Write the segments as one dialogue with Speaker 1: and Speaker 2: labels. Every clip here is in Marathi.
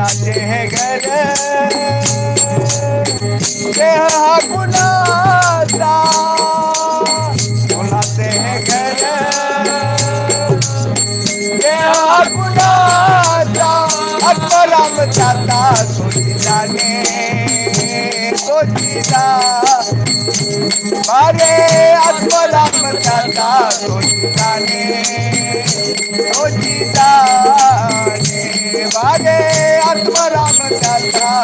Speaker 1: कोणाचे हे घर। हा कुणाचा कोणाचे हे घर। हा कुणाचा आत्मराम जाता सोचिताने सोचिता अरे आत्मराम जाता सोचिताने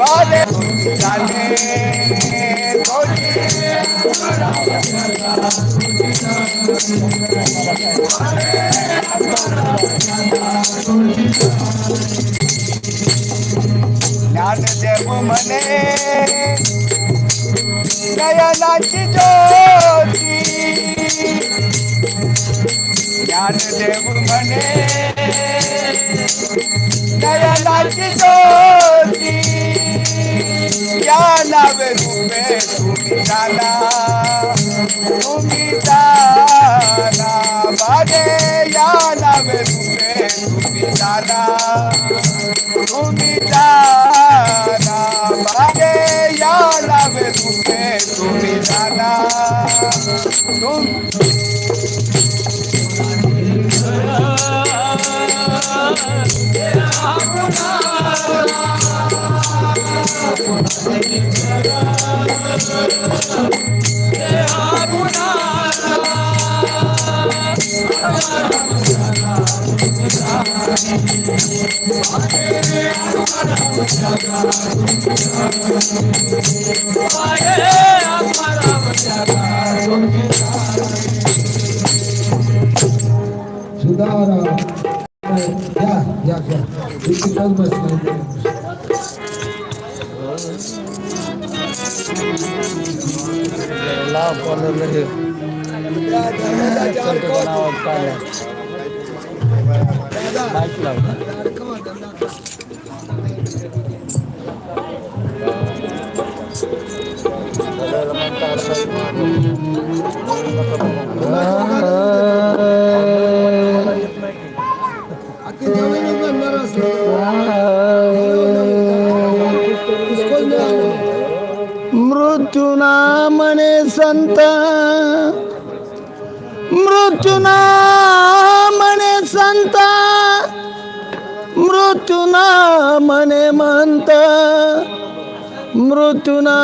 Speaker 1: वागे जाने सोची ज्ञानदेव म्हणे नयनाची ज्योती ज्ञान देव म्हणे. नयनाची ज्योती या नावे रूपे तुम्ही जाना तुम्ही जाना बागे या नावे रूपे तुम्ही जाना तुम्ही जाना मागे या नावे रूपे तुम्ही जाना तुम
Speaker 2: सुधारा Gel, gel, gel. Dikkat olmasın. Allah
Speaker 3: korusun. Thank you. मृत्युना म्हणे संत मृत्युना म्हणे म्हणत मृत्युना